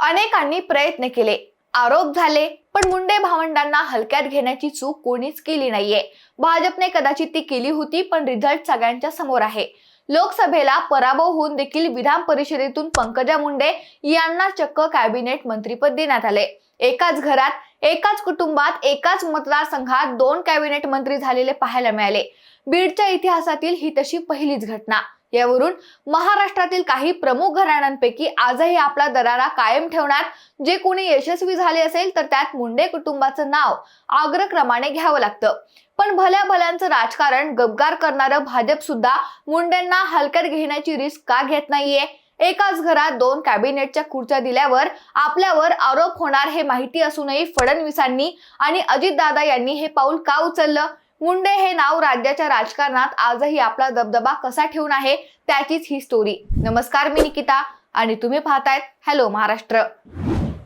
अनेकांनी प्रयत्न केले. आरोप झाले पण मुंडे भावंडांना हलक्यात घेण्याची चूक कोणीच केली नाहीये. भाजपने कदाचित ती केली होती पण रिझल्ट सगळ्यांच्या समोर आहे. लोकसभेला पराभव होऊन देखील विधान परिषदेतून पंकजा मुंडे यांना चक्क कॅबिनेट मंत्रीपद देण्यात आले. एकाच घरात एकाच कुटुंबात एकाच मतदारसंघात दोन कॅबिनेट मंत्री झालेले पाहायला मिळाले. बीडच्या इतिहासातील ही तशी पहिलीच घटना. यावरून महाराष्ट्रातील काही प्रमुख घराण्यांपैकी आजही आपला दरारा कायम ठेवण्यात जे कोणी यशस्वी झाले असेल तर त्यात मुंडे कुटुंबाचं नाव अग्रक्रमाने घ्यावं लागतं. पण भल्या भल्यांचं राजकारण गबगार करणारं भाजप सुद्धा मुंडेंना हलक्यात घेण्याची रिस्क का घेत नाहीये? एकाच घरात दोन कॅबिनेटच्या खुर्च्या दिल्यावर आपल्यावर आरोप होणार हे माहिती असूनही फडणवीसांनी आणि अजितदादा यांनी हे पाऊल का उचललं? मुंडे हे नाव राज्याच्या राजकारणात आजही आपला दबदबा कसा ठेवून आहे त्याचीच ही स्टोरी नमस्कार मी निकिता आणि तुम्ही पाहतायत हॅलो महाराष्ट्र.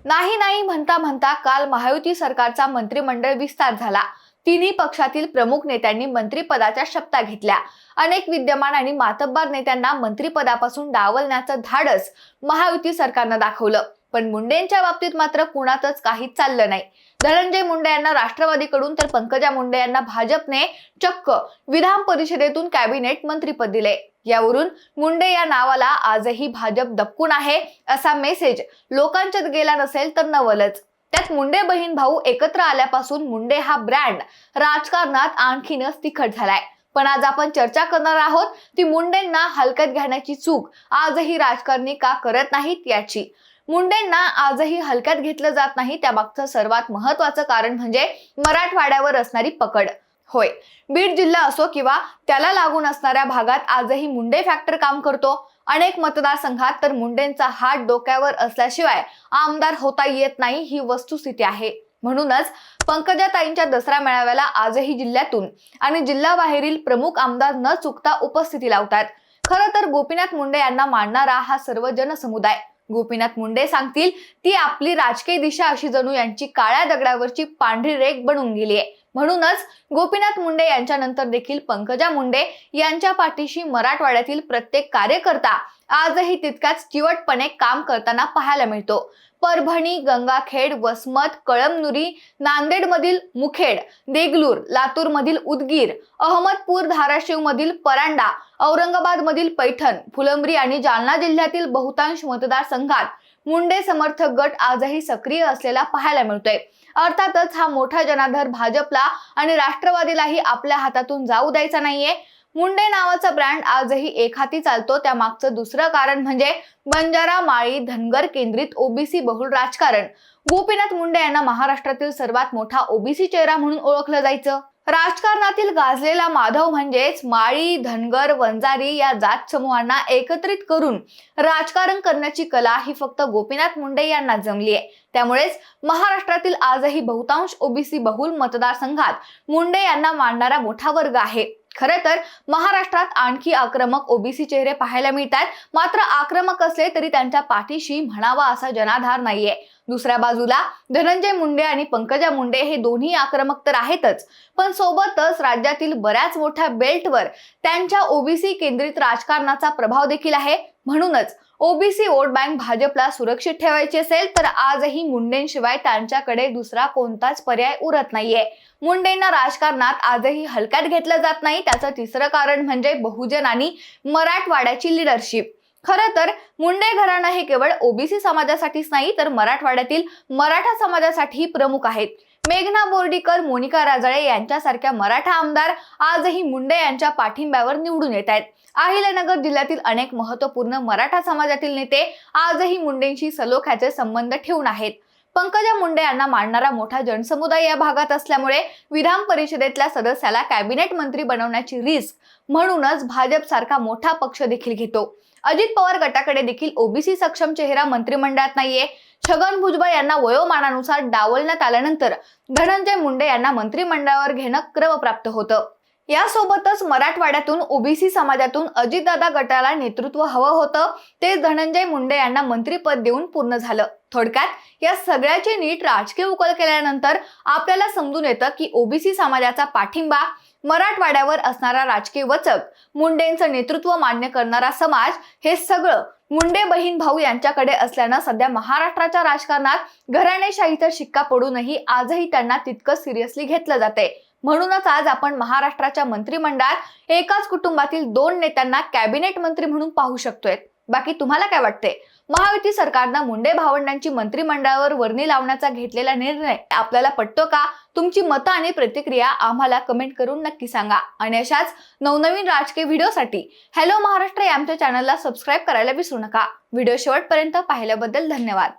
नाही नाही म्हणता म्हणता काल महायुती सरकारचा मंत्रिमंडळ विस्तार झाला. तिन्ही पक्षातील प्रमुख नेत्यांनी मंत्रिपदाच्या शपथा घेतल्या. अनेक विद्यमान आणि मातब्बार नेत्यांना मंत्रिपदापासून डावलण्याचं धाडस महायुती सरकारनं दाखवलं. पण मुंडेंच्या बाबतीत मात्र कुणातच काहीच चाललं नाही. धनंजय मुंडे यांना राष्ट्रवादीकडून तर पंकजा मुंडे यांना भाजपने चक्क विधान परिषदेतून कॅबिनेट मंत्रीपद दिले. यावरून मुंडे या नावाला आजही भाजप दपकून आहे असा मेसेज लोकांच्यात गेला नसेल तर नवलच. त्यात मुंडे बहीण भाऊ एकत्र आल्यापासून मुंडे हा ब्रँड राजकारणात आणखीनच तिखट झालाय. पण आज आपण चर्चा करणार आहोत ती मुंडेंना हलक्यात घेण्याची चूक आजही राजकारणी का करत नाहीत याची. मुंडेंना आजही हलक्यात घेतलं जात नाही. त्यामागचं सर्वात महत्वाचं कारण म्हणजे मराठवाड्यावर असणारी पकड. होय. बीड जिल्हा असो किंवा त्याला लागून असणाऱ्या भागात आजही मुंडे फॅक्टर काम करतो. अनेक मतदारसंघात तर मुंडेंचा हात डोक्यावर असल्याशिवाय आमदार होता येत नाही ही वस्तुस्थिती आहे. म्हणूनच पंकजाताईंच्या दसरा मेळाव्याला आजही जिल्ह्यातून आणि जिल्हाबाहेरील प्रमुख आमदार न चुकता उपस्थिती लावतात. खरं तर गोपीनाथ मुंडे यांना मानणारा हा सर्व जनसमुदाय गोपीनाथ मुंडे सांगतील ती आपली राजकीय दिशा अशी जणू यांची काळ्या दगडावरची पांढरी रेख बनून गेली आहे म्हणूनच गोपीनाथ मुंडे यांच्यानंतर देखील पंकजा मुंडे यांच्या पाठीशी मराठवाड्यातील प्रत्येक कार्यकर्ता आजही तितक्याच चिवटपणे काम करताना पाहायला मिळतो. परभणी गंगाखेड वसमत कळमनुरी नांदेडमधील मुखेड देगलूर लातूरमधील उदगीर अहमदपूर धाराशिवमधील परांडा औरंगाबादमधील पैठण फुलंब्री आणि जालना जिल्ह्यातील बहुतांश मतदारसंघात मुंडे समर्थक गट आजही सक्रिय असलेला पाहायला मिळतोय. अर्थातच हा मोठा जनाधार भाजपला आणि राष्ट्रवादीलाही आपल्या हातातून जाऊ द्यायचा नाहीये. मुंडे नावाचा ब्रँड आजही एक हाती चालतो. त्या मागचं दुसरं कारण म्हणजे बंजारा माळी धनगर केंद्रित ओबीसी बहुल राजकारण. गोपीनाथ मुंडे यांना महाराष्ट्रातील सर्वात मोठा ओबीसी चेहरा म्हणून ओळखलं जायचं. राजकारणातील गाजलेला माधव म्हणजेच माळी धनगर वंजारी या जात समूहांना एकत्रित करून राजकारण करण्याची कला ही फक्त गोपीनाथ मुंडे यांना जमली आहे. त्यामुळेच महाराष्ट्रातील आजही बहुतांश ओबीसी बहुल मतदारसंघात मुंडे यांना मांडणारा मोठा वर्ग आहे. खरं तर महाराष्ट्रात आणखी आक्रमक ओबीसी चेहरे पाहायला मिळतात. मात्र आक्रमक असले तरी त्यांच्या पाठीशी म्हणावा असा जनाधार नाहीये. दुसऱ्या बाजूला धनंजय मुंडे आणि पंकजा मुंडे हे दोन्ही आक्रमक तर आहेतच. पण सोबतच राज्यातील बऱ्याच मोठ्या बेल्टवर त्यांच्या ओबीसी केंद्रित राजकारणाचा प्रभाव देखील आहे. म्हणूनच ओबीसी वोट बँक भाजपला सुरक्षित ठेवायची असेल तर आजही मुंडेंशिवाय त्यांच्याकडे दुसरा कोणताच पर्याय उरत नाहीये. मुंडेंना राजकारणात आजही हलक्यात घेतलं जात नाही त्याचं तिसरं कारण म्हणजे बहुजन आणि मराठवाड्याची लिडरशिप खरं तर मुंडे घराणं हे केवळ ओबीसी समाजासाठीच नाही तर मराठवाड्यातील मराठा समाजासाठी प्रमुख आहेत. मेघना बोर्डीकर मोनिका राजाळे यांच्यासारख्या मराठा आमदार आजही मुंडे यांच्या पाठिंब्यावर निवडून येत आहेत. अहिल्यानगर जिल्ह्यातील अनेक महत्त्वपूर्ण मराठा समाजातील नेते आजही मुंडेंशी सलोख्याचे संबंध ठेवून आहेत. पंकजा मुंडे यांना मांडणारा मोठा जनसमुदाय या भागात असल्यामुळे विधान परिषदेतल्या सदस्याला कॅबिनेट मंत्री बनवण्याची रिस्क म्हणूनच भाजप सारखा मोठा पक्ष देखील घेतो. अजित पवार गटाकडे देखील ओबीसी सक्षम चेहरा मंत्रिमंडळात नाहीये. छगन भुजबळ यांना वयोमानानुसार डावलण्यात आल्यानंतर धनंजय मुंडे यांना मंत्रिमंडळावर घेणं क्रमप्राप्त होतं. यासोबतच मराठवाड्यातून ओबीसी समाजातून अजितदादा गटाला नेतृत्व हवं होतं ते धनंजय मुंडे यांना मंत्रीपद देऊन पूर्ण झालं. थोडक्यात या सगळ्याची नीट राजकीय उकल केल्यानंतर आपल्याला समजून येतं की ओबीसी समाजाचा पाठिंबा मराठवाड्यावर असणारा राजकीय वचक मुंडेंचं नेतृत्व मान्य करणारा समाज हे सगळं मुंडे बहीण भाऊ यांच्याकडे असल्यानं सध्या महाराष्ट्राच्या राजकारणात घराणेशाहीचा शिक्का पडूनही आजही त्यांना तितकं सिरियसली घेतलं जाते म्हणूनच आज आपण महाराष्ट्राच्या मंत्रिमंडळात एकाच कुटुंबातील दोन नेत्यांना कॅबिनेट मंत्री म्हणून पाहू शकतोय. बाकी तुम्हाला काय वाटते महायुती सरकारनं मुंडे भावंडांची मंत्रिमंडळावर वर्णी लावण्याचा घेतलेला निर्णय आपल्याला पटतो का? तुमची मतं आणि प्रतिक्रिया आम्हाला कमेंट करून नक्की सांगा. आणि अशाच नवनवीन राजकीय व्हिडिओसाठी हॅलो महाराष्ट्र या आमच्या चॅनलला सबस्क्राईब करायला विसरू नका. व्हिडिओ शेवटपर्यंत पाहिल्याबद्दल धन्यवाद.